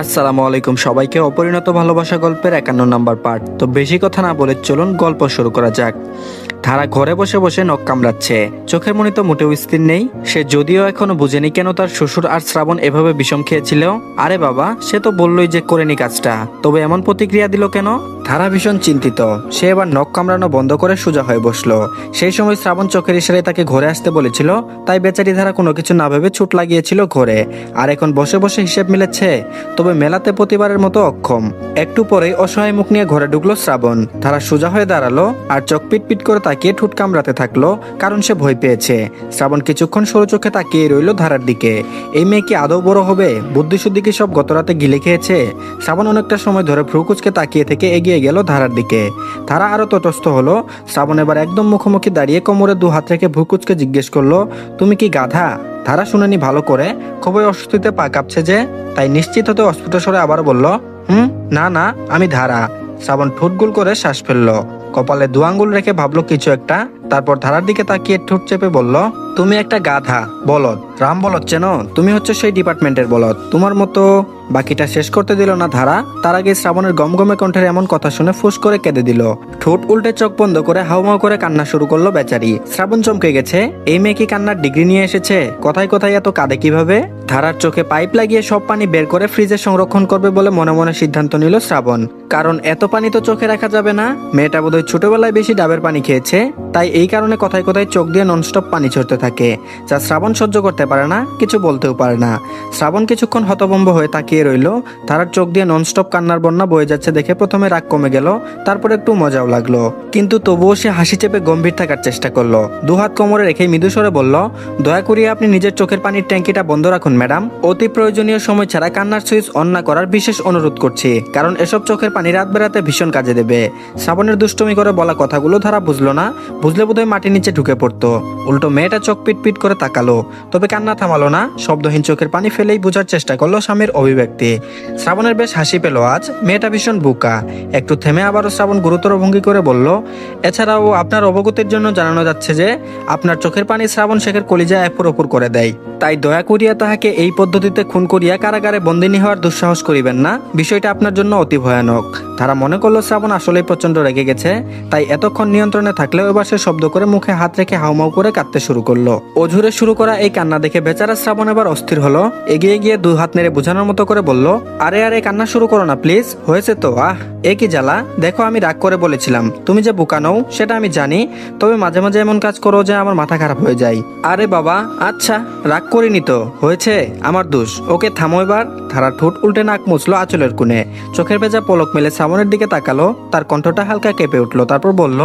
আসসালামু আলাইকুম সবাইকে অপরিণত ভালোবাসা গল্পের একান্ন নাম্বার পার্ট। তো বেশি কথা না বলে চলুন গল্প শুরু করা যাক। ধারা ঘরে বসে বসে নখ কামড়াচ্ছে। চোখের মনি তো মোটেও স্থির নেই। সে যদিও এখনও বুঝেনি কেন তার শ্বশুর আর শ্রাবণ এভাবে বিষম খেয়েছিল। আরে বাবা, সে তো বললই যে করেনি কাজটা। তবে এমন প্রতিক্রিয়া দিল কেন? ধারা ভীষণ চিন্তিত। সে এবার নখ কামড়ানো বন্ধ করে সোজা হয়ে বসল। সেই সময় শ্রাবণ চোখের ইশারায় তাকে ঘরে আসতে বলেছিল, তাই বেচারি ধারা কোনো কিছু না ভেবে ছুট লাগিয়েছিল ঘরে। আর এখন বসে বসে হিসেব মিলেছে, তবে মেলাতে প্রতিবারের মতো অক্ষম। একটু পরেই অসহায় মুখ নিয়ে ঘরে ঢুকলো শ্রাবণ। ধারা সোজা হয়ে দাঁড়াল আর চোখ পিট পিট করে তাকিয়ে ঠুট কামড়াতে থাকল, কারণ সে ভয় পেয়েছে। শ্রাবণ কিছুক্ষণ সরু চোখে তাকিয়ে রইল ধারার দিকে। এই মেয়ে কি আদৌ বড় হবে? বুদ্ধি শুদ্ধি কি সব গতরাতে গিলে খেয়েছে? শ্রাবণ অনেকটা সময় ধরে ভ্রুকুচকে তাকিয়ে থেকে এগিয়ে গেল ধারার দিকে। ধারা আরও তটস্থ হলো। শ্রাবণ এবার একদম মুখোমুখি দাঁড়িয়ে কোমরে দু হাত রেখে ভুকুচকে জিজ্ঞেস করল, তুমি কি গাধা? ধারা শুনেনি ভালো করে। খুবই অস্বস্তিতে পা কাঁপছে যে, তাই নিশ্চিত হতে অস্ফুট স্বরে আবার বলল, হুম, না না, আমি ধারা। শ্রাবণ ঠোঁটগুল করে শ্বাস ফেলল। কপালে দু আঙ্গুল রেখে ভাবলো, কিছু একটা তারপর ধারার দিকে তাকিয়ে ঠোঁট চেপে বলল, তুমি একটা গাধা, বলদ। রাম বলদ চেনো? তুমি হচ্ছে সেই ডিপার্টমেন্টের বলদ। তোমার মতো বাকিটা শেষ করতে দিল না ধারা। তার আগে শ্রাবণের গমগমে কণ্ঠের এমন কথা শুনে ফুস করে কেঁদে দিল। ঠোঁট উল্টে চোখ বন্ধ করে হাউমাউ করে কান্না শুরু করল বেচারি। শ্রাবণ চমকে গেছে। এই মেয়ে কি কান্নার ডিগ্রি নিয়ে এসেছে? কোথায় কোথায় এত কাঁদে কীভাবে? ধারার চোখে পাইপ লাগিয়ে সব পানি বের করে ফ্রিজে সংরক্ষণ করবে বলে মনে মনে সিদ্ধান্ত নিল শ্রাবণ। কারণ এত পানি তো চোখে রাখা যাবে না। মেয়েটা বোধহয় ছোটবেলায় বেশি ডাবের পানি খেয়েছে। তাই এই কারণে কথায় কথায় চোখ দিয়ে ননস্টপ পানি ছড়তে থাকে, যা শ্রাবণ সহ্য করতে পারে না, কিছু বলতেও পারে না। শ্রাবণ কিছুক্ষণ হতভম্ব হয়ে তাকিয়ে রইল। ধারার চোখ দিয়ে ননস্টপ কান্নার বন্যা বয়ে যাচ্ছে দেখে প্রথমে রাগ কমে গেল, তারপর একটু মজাও লাগল। কিন্তু তবুও সে হাসি চেপে গম্ভীর থাকার চেষ্টা করল। দুহাত কোমরে রেখে মৃদু স্বরে বলল, দয়া করিয়ে আপনি নিজের চোখের পানির ট্যাঙ্কিটা বন্ধ রাখুন ম্যাডাম, অতি প্রয়োজনীয় সময় ছাড়া কান্নার সুইচ অন না করার বিশেষ অনুরোধ করছি, কারণ এসব চোখের পানি রাত বেড়াতে ভীষণ কাজে দেবে। শ্রাবণের দুষ্টমি করে বলা কথাগুলো ধারা বুঝলো না, বুঝলে বোধহয় মাটির নিচে ঢুকে পড়তো। উল্টো মেয়েটা চোখ পিট পিট করে তাকালো, তবে কান্না থামালো না, শব্দহীন চোখের পানি ফেলেই বোঝার চেষ্টা করল স্বামীর অভিব্যক্তি। শ্রাবণের বেশ হাসি পেল আজ, মেয়েটা ভীষণ বুকা। একটু থেমে আবারও শ্রাবণ গুরুতর ভঙ্গি করে বলল, এছাড়াও আপনার অবগতির জন্য জানানো যাচ্ছে যে, আপনার চোখের পানি শ্রাবণ শেখের কলিজা এপুর ওপর করে দেয়। তাই দয়া করিয়া তাহাকে এই পদ্ধতিতে খুন করিয়া কারাগারে বন্দিনী হওয়ার দুঃসাহস করিবেন না। বিষয়টা আপনার জন্য অতি ভয়ানক। তারা মনে করল শ্রাবণ আসলেই প্রচণ্ড রেগে গেছে, তাই এতক্ষণ নিয়ন্ত্রণে থাকলেও এবার সে শব্দ করে মুখে হাত রেখে হাউমাউ করে কাঁদতে শুরু করল। অঝুরে শুরু করা এই কান্না দেখে বেচারা শ্রাবণ এবার অস্থির হলো, এগিয়ে গিয়ে দু হাত নেড়ে বোঝানোর মতো করে বলল, আরে আরে, কান্না শুরু করো না, প্লিজ, হয়েছে তো, আহ, এ কি জ্বালা? দেখো, আমি রাগ করে বলেছিলাম, তুমি যে বোকা নও, সেটা আমি জানি, তবে মাঝে মাঝে এমন কাজ করো যে আমার মাথা খারাপ হয়ে যায়। আরে বাবা আচ্ছা রাগ করিনি তো, হয়েছে, আমার দোষ, ওকে থামো এবার। ধারা ঠোঁট উল্টে নাক মুছলো আঁচলের কোণে। চোখের ভেজা পলক মেলে সামনের দিকে তাকালো, তার কণ্ঠটা হালকা কেঁপে উঠল, তারপর বলল,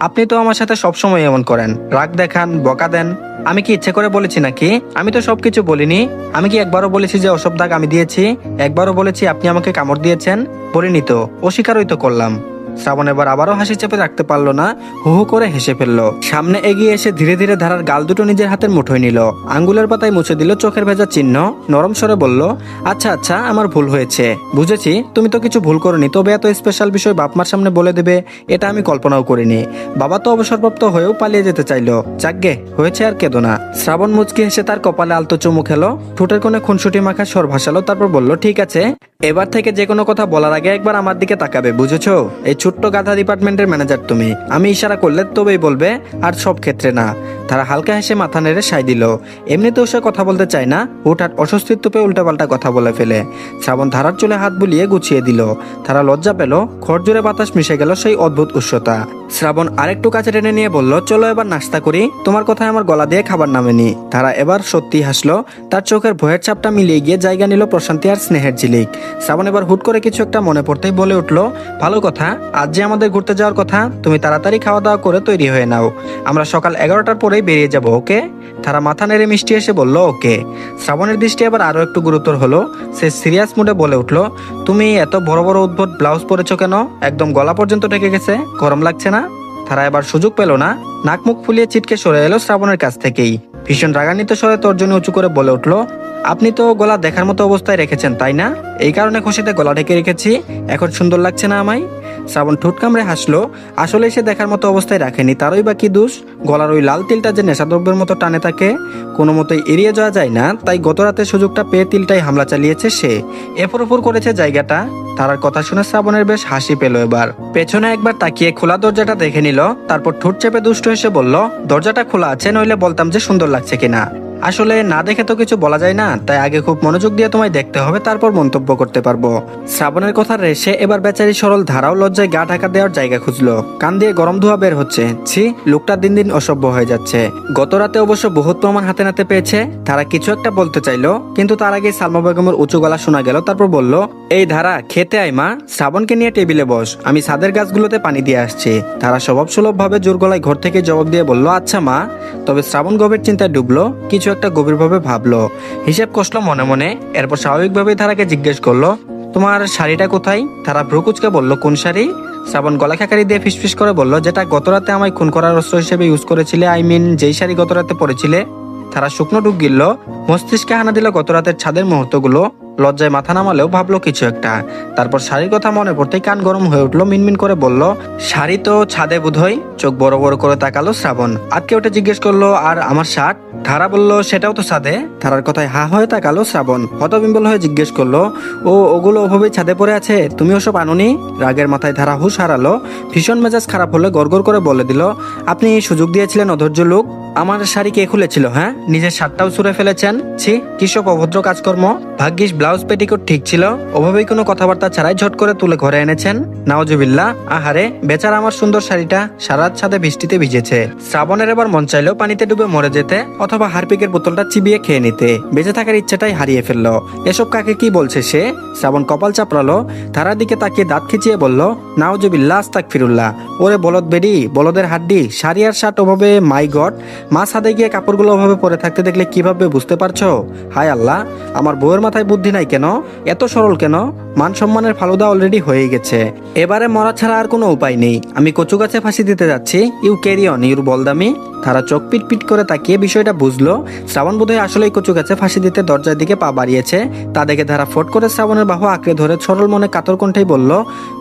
আপনি তো আমার সাথে সবসময় এমন করেন, রাগ দেখান, বকা দেন। আমি কি ইচ্ছে করে বলেছি নাকি? আমি তো সবকিছু বলিনি। আমি কি একবারও বলেছি যে অসব দাগ আমি দিয়েছি? একবারও বলেছি আপনি আমাকে কামড় দিয়েছেন? বলিনি তো, অস্বীকারই তো করলাম। শ্রাবণ এবার আবারও হাসি চেপে রাখতে পারল না, হু হু করে হেসে ফেলল। সামনে এগিয়ে এসে ধীরে ধীরে ধারার গাল দুটো নিজের হাতের মুঠোয় নিল। আঙ্গুলের পাতায় মুছে দিল চোখের ভেজা চিহ্ন, নরম স্বরে বলল আচ্ছা আচ্ছা আমার ভুল হয়েছে। বুঝেছি, তুমি তো কিছু ভুল করনি, তবে এত স্পেশাল বিষয় বাপমার সামনে বলে দেবে, এটা আমি কল্পনাও করিনি। বাবা তো অবসরপ্রাপ্ত হয়েও পালিয়ে যেতে চাইলো। যাকগে, হয়েছে আর কেঁদো না। শ্রাবণ মুচকি হেসে তার কপালে আলতো চুমু খেলো, ঠোঁটের কোণে খুনসুটি মাখা স্বর ভাসালো, তারপর বলল, ঠিক আছে, এবার থেকে যে কোনো কথা বলার আগে একবার আমার দিকে তাকাবে, বুঝেছ? এই ছোট্ট গাধা ডিপার্টমেন্টের ম্যানেজার তুমি। আমি ইশারা করলে তবেই বলবে আর সব ক্ষেত্রে না। তারা হালকা হেসে মাথা নেড়ে সাই দিল। এমনিতেও সে কথা বলতে চায় না, হুটহাট অস্বস্তিত্ব পেয়ে উল্টাপাল্টা কথা বলে ফেলে। শ্রাবণ ধারার চুলে হাত বুলিয়ে গুছিয়ে দিল। তারা লজ্জা পেল, খড়জোরে বাতাস মিশে গেল সেই অদ্ভুত উষ্ণতা। শ্রাবণ আরেকটু কাছে টেনে নিয়ে বলল, চলো এবার নাস্তা করি, তোমার কথায় আমার গলা দিয়ে খাবার নামেনি। তারা এবার সত্যি হাসলো, তার চোখের ভয়ের চাপটা মিলিয়ে গিয়ে জায়গা নিল প্রশান্তি আর স্নেহের ঝিলিক। শ্রাবণ এবার হুট করে কিছু একটা মনে পড়তেই বলে উঠল, ভালো কথা, আজ যে আমাদের ঘুরতে যাওয়ার কথা, তুমি তাড়াতাড়ি খাওয়া দাওয়া করে তৈরি হয়ে নাও। আমরা সকাল এগারোটার পরেই বেরিয়ে যাব, ওকে? তারা মাথা নেড়ে মিষ্টি এসে বলল, ওকে। শ্রাবণের দৃষ্টি এবার আরও একটু গুরুতর হলো। সে সিরিয়াস মুডে বলে উঠল, তুমি এত বড় বড় উদ্ভট ব্লাউজ পরেছো কেন? একদম গলা পর্যন্ত ঢেকে গেছে, গরম লাগছে না? তারা এবার সুযোগ পেল না। নাক মুখ ফুলিয়ে ছিটকে সরে এলো শ্রাবণের কাছ থেকেই। ভীষণ রাগান্বিত স্বরে তর্জনী উঁচু করে বলে উঠল, আপনি তো গলা দেখার মতো অবস্থায় রেখেছেন, তাই না? এই কারণে খুশিতে গলা ঢেকে রেখেছি, এখন সুন্দর লাগছে না আমায়? শ্রাবণ ঠোঁট কামড়ে হাসলো। আসলে সে দেখার মতো অবস্থায় রাখেনি। তারই বা কি দোষ? গলার ওই লাল তিলটা যে নেশাদ্রব্যের মতো টানে তাকে, কোনো মতোই এড়িয়ে যাওয়া যায় না। তাই গত রাতে সুযোগটা পেয়ে তিলটাই হামলা চালিয়েছে সে। এফর ওপর করেছে জায়গাটা। তারার কথা শুনে শ্রাবণের বেশ হাসি পেল এবার। পেছনে একবার তাকিয়ে খোলা দরজাটা দেখে নিল। তারপর ঠোঁট চেপে দুষ্ট এসে বলল, দরজাটা খোলা আছে, নইলে বলতাম যে সুন্দর লাগছে কিনা। আসলে না দেখে তো কিছু বলা যায় না, তাই আগে খুব মনোযোগ দিয়ে তোমায় দেখতে হবে, তারপর মন্তব্য করতে পারব। শ্রাবণের কথা রেসে এবার বেচারি সরল ধারাও লজ্জায় গা ঢাকা দেওয়ার জায়গা খুঁজলো। কান দিয়ে গরম ধোয়া বের হচ্ছে। ছি, লোকটা দিন দিন অসভ্য হয়ে যাচ্ছে। গত রাতে অবশ্য বহুত প্রমাণ হাতে নাতে পেয়েছে। তারা কিছু একটা বলতে চাইলো, কিন্তু তার আগে সালমা বেগমের উঁচু গলা শোনা গেল, তারপর বলল, এই ধারা, খেতে আয় মা, শ্রাবণকে নিয়ে টেবিলে বস, আমি ছাদের গাছগুলোতে পানি দিয়ে আসছি। তারা স্বভাব সুলভ ভাবে জোর গলায় ঘর থেকে জবাব দিয়ে বলল আচ্ছা মা। তবে শ্রাবণ গভীর চিন্তায় ডুবলো, কিছু একটা গভীরভাবে ভাবলো। হিসেব কষলো মনে মনে, এরপর স্বাভাবিকভাবেই তারাকে জিজ্ঞেস করল, তোমার শাড়িটা কোথায়? তারা ভ্রুকুচকে বলল, কোন শাড়ি? শ্রাবণ গলা খাকারি দিয়ে ফিসফিস করে বলল, যেটা গতরাতে আমায় খুন করার অস্ত্র হিসেবে ইউজ করেছিলে আই মিন যেই শাড়ি গতরাতে পরেছিলে। তারা শুকনো ঢুক গিলল, মস্তিষ্কে হানা দিল গতরাতের ছাদের মুহূর্তগুলো। লজ্জায় মাথা নামালেও ভাবলো কিছু একটা। তারপর শাড়ির কথা মনে পড়তেই কান গরম হয়ে উঠল, মিনমিন করে বলল, শাড়ি তো ছাদে বোধহয়? চোখ বড় বড় করে তাকালো শ্রাবণ। আজকে ওটা জিজ্ঞেস করল, আর আমার শার্ট? ধারা বলল, সেটাও তো ছাদে। ধারার কথায় হা হয়ে তাকালো শ্রাবণ। হতবিম্বল হয়ে জিজ্ঞেস করল, ও, ওগুলো ওভাবেই ছাদে পড়ে আছে? তুমি ওসব আনুনি? রাগের মাথায় ধারা হুশ হারালো। ভীষণ মেজাজ খারাপ হলে গড়গড় করে বলে দিল, আপনি সুযোগ দিয়েছিলেন অধৈর্য লোক। আমার শাড়ি কে খুলেছিল হ্যাঁ? নিজের শার্টটাও ছুঁড়ে ফেলেছেন? ছি, কৃষক অভদ্র কাজকর্ম। ভাগ্যিস ব্লাউজ পেটিকোট ঠিক ছিল। ওভাবেই কোনো কথাবার্তা ছাড়াই ঝট করে তুলে ঘরে এনেছেন। নাওজুবিল্লা আহারে, বেচারা আমার সুন্দর শাড়িটা সারাত ছাদে বৃষ্টিতে ভিজেছে। শ্রাবণের এবার মন চাইলো পানিতে ডুবে মরে যেতে অথবা হারপিকের বোতলটা চিবিয়ে খেয়ে নিতে। বেঁচে থাকার ইচ্ছাটাই হারিয়ে ফেলল। এসব কাকে কি বলছে সে? শ্রাবণ কপাল চাপড়ালো। তারার দিকে তাকিয়ে দাঁত খিচিয়ে বলল নাওজুবিল্লা আস্তাক ফিরুল্লাহ ওরে বলদ বেডি, বলদের হাড্ডি, শাড়ি আর শার্ট ওভাবে, মাই গড। মা ছাদে গিয়ে কাপড়গুলো ওভাবে পরে থাকতে দেখলে কীভাবে বুঝতে পারছ? হায় আল্লাহ, আমার বউয়ের মাথায় বুদ্ধি নাই কেন? এত সরল কেন? মান সম্মানের ফালুদা অলরেডি হয়ে গেছে। এবারে মরা ছাড়া আর কোনো উপায় নেই। আমি কচু গাছে ফাঁসি দিতে যাচ্ছি। ইউ ক্যারি অন ইউর বলদামি। তারা চোখ পিট পিট করে তাকিয়ে বিষয়টা বুঝলো। শ্রাবণ বোধহয় আসলেই কচু গাছে ফাঁসি দিতে দরজার দিকে পা বাড়িয়েছে। তা দেখে তারা ফট করে শ্রাবণের বাহু আঁকড়ে ধরে সরল মনে কাতর কণ্ঠেই বলল,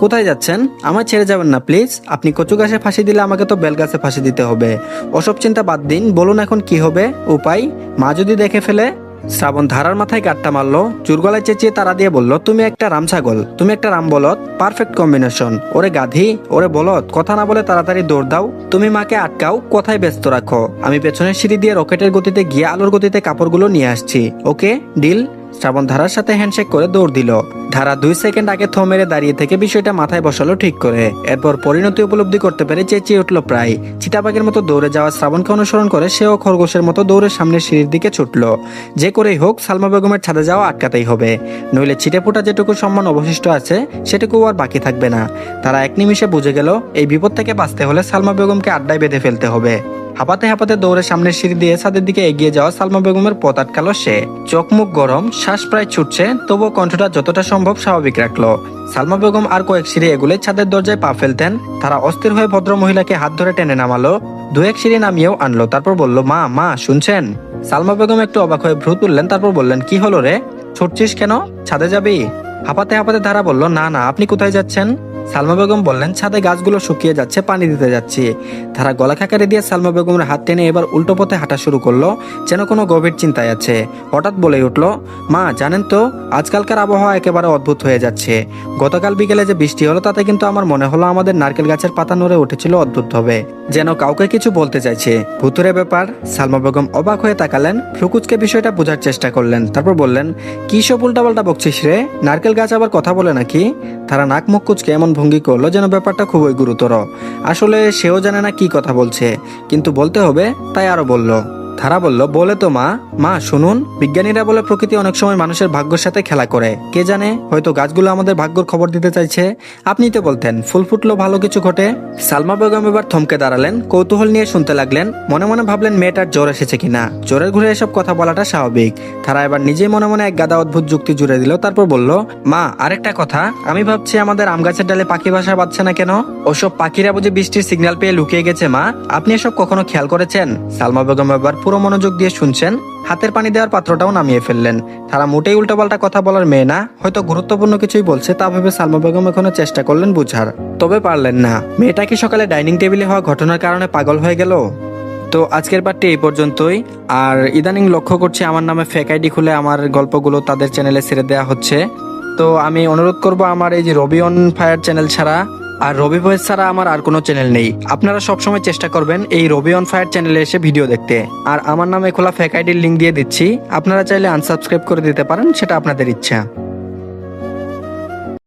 কোথায় যাচ্ছেন? আমায় ছেড়ে যাবেন না, প্লিজ। আপনি কচু গাছে ফাঁসি দিলে আমাকে তো বেলগাছে ফাঁসি দিতে হবে। ওসব চিন্তা বাদ দিন, বলুন এখন কি হবে? উপায়? মা যদি দেখে ফেলে শ্রাবণ ধারার মাথায় গাট্টা মারলো, চুরগলায় চেঁচিয়ে তারা দিয়ে বলল, তুমি একটা রাম ছাগল তুমি একটা রাম বলত পারফেক্ট কম্বিনেশন ওরে গাধি, ওরে বলত কথা না বলে তাড়াতাড়ি দৌড় দাও, তুমি মাকে আটকাও, কোথায় ব্যস্ত রাখো? আমি পেছনের সিঁড়ি দিয়ে রকেটের গতিতে গিয়ে আলোর গতিতে কাপড়গুলো নিয়ে আসছি। ওকে, ডিল? শ্রাবণ ধারার সাথে হ্যান্ডশেক করে দৌড় দিল। ধারা দুই সেকেন্ড আগে থো মেরে দাঁড়িয়ে থেকে বিষয়টা মাথায় বসালো ঠিক করে। এরপর পরিণতি উপলব্ধি করতে পেরে চেঁচিয়ে উঠল প্রায়। চিতাবাগের মতো দৌড়ে যাওয়া শ্রাবণকে অনুসরণ করে সেও খরগোশের মতো দৌড়ে সামনের সিঁড়ির দিকে ছুটল। যে করেই হোক, সালমা বেগমের ছাদে যাওয়া আটকাতেই হবে। নইলে ছিটেফোঁটা যেটুকু সম্মান অবশিষ্ট আছে সেটুকু আর বাকি থাকবে না। তারা এক নিমিষে বুঝে গেল, এই বিপদ থেকে বাঁচতে হলে সালমা বেগমকে আড্ডায় বেঁধে ফেলতে হবে। হাঁপাতে হাঁপাতে দৌড়ে সামনের সিঁড়ি দিয়ে ছাদের দিকে এগিয়ে যাওয়া সালমা বেগমের পথ আটকালো সে। চোখ মুখ গরম, শ্বাস প্রায় ছুটছে, তবুও কণ্ঠটা যতটা সম্ভব স্বাভাবিক রাখল। সালমা বেগম আর কয়েক সিঁড়ি এগুলে ছাদের দরজায় পা ফেলতেন। তারা অস্থির হয়ে ভদ্র মহিলাকে হাত ধরে টেনে নামালো। দু এক সিঁড়ি নামিয়েও আনলো, তারপর বলল, মা মা, শুনছেন? সালমা বেগম একটু অবাক হয়ে ভ্রু তুললেন, তারপর বললেন, কি হলো রে? ছুটছিস কেন? ছাদে যাবি? হাঁপাতে হাঁপাতে ধারা বলল, না না, আপনি কোথায় যাচ্ছেন? সালমা বেগম বললেন, ছাদে গাছগুলো শুকিয়ে যাচ্ছে, পানি দিতে যাচ্ছি। তারা গলা খাকারে দিয়ে সালমা বেগমের হাত টেনে এবার উল্টো পথে হাঁটা শুরু করল, যেন কোনো গভীর চিন্তায় আছে। হঠাৎ বলে উঠল, মা, জানেন তো, আজকালকার আবহাওয়া একেবারে অদ্ভুত হয়ে যাচ্ছে। গতকাল বিকেলে যে বৃষ্টি হলো, তাতে কিন্তু আমার মনে হলো আমাদের নারকেল গাছের পাতা নড়ে উঠেছিল অদ্ভুত হবে যেন কাউকে কিছু বলতে চাইছে। ভুতুরে ব্যাপার? সালমা বেগম অবাক হয়ে তাকালেন। ফ্রুকুচকে বিষয়টা বোঝার চেষ্টা করলেন। তারপর বললেন, কি সব উল্টাপাল্টা বকছিস রে? নারকেল গাছ আবার কথা বলে নাকি? তারা নাক মুখ কুচকে এমন ভঙ্গি করল যেন ব্যাপারটা খুবই গুরুতর। আসলে সেও জানে না কি কথা বলছে, কিন্তু বলতে হবে, তাই আরও বলল। তারা বলল, বলে তো মা। মা, শুনুন, বিজ্ঞানীরা বলে প্রকৃতি অনেক সময় মানুষের ভাগ্যের সাথে খেলা করে। কে জানে, হয়তো গাছগুলো আমাদের ভাগ্যর খবর দিতে চাইছে। আপনি তো বলতেন, ফুল ফুটলো ভালো কিছু ঘটে। সালমা বেগম এবার থমকে দাঁড়ালেন, কৌতূহল নিয়ে শুনতে লাগলেন। মনে মনে ভাবলেন, মেয়েটার জ্বর এসেছে কিনা। জ্বরের ঘুরে এসব কথা বলাটা স্বাভাবিক। তারা এবার নিজেই মনে মনে এক গাদা অদ্ভুত যুক্তি জুড়ে দিল, তারপর বলল, মা, আরেকটা কথা। আমি ভাবছি আমাদের আম গাছের ডালে পাখি বাসা বাঁধছে না কেন? ওসব পাখিরা বুঝে বৃষ্টির সিগন্যাল পেয়ে লুকিয়ে গেছে, মা। আপনি এসব কখনো খেয়াল করেছেন? সালমা বেগম এবার পুরো মনোযোগ দিয়ে শুনছেন, হাতের পানি দেওয়ার পাত্রটাও নামিয়ে ফেললেন। তারা মোটেই উল্টোপাল্টা কথা বলার মেয়ে না, হয়তো গুরুত্বপূর্ণ কিছুই বলছে, তা ভেবে সালমা বেগম এখনও চেষ্টা করলেন বুঝার। তবে পারলেন না। মেয়েটা কি সকালে ডাইনিং টেবিলে হওয়া ঘটনার কারণে পাগল হয়ে গেল? তো আজকের পার্টটি এই পর্যন্তই। আর ইদানিং লক্ষ্য করছি আমার নামে ফেক আইডি খুলে আমার গল্পগুলো তাদের চ্যানেলে ছেড়ে দেওয়া হচ্ছে। তো আমি অনুরোধ করব আমার এই যে রবি অন ফায়ার চ্যানেল ছাড়া আর রবি ভয়েস ছাড়া আমার আর কোনো চ্যানেল নেই। আপনারা সবসময় চেষ্টা করবেন এই রবি অন ফায়ার চ্যানেলে এসে ভিডিও দেখতে। আর আমার নামে খোলা ফেক আইডির লিঙ্ক দিয়ে দিচ্ছি। আপনারা চাইলে আনসাবস্ক্রাইব করে দিতে পারেন, সেটা আপনাদের ইচ্ছা।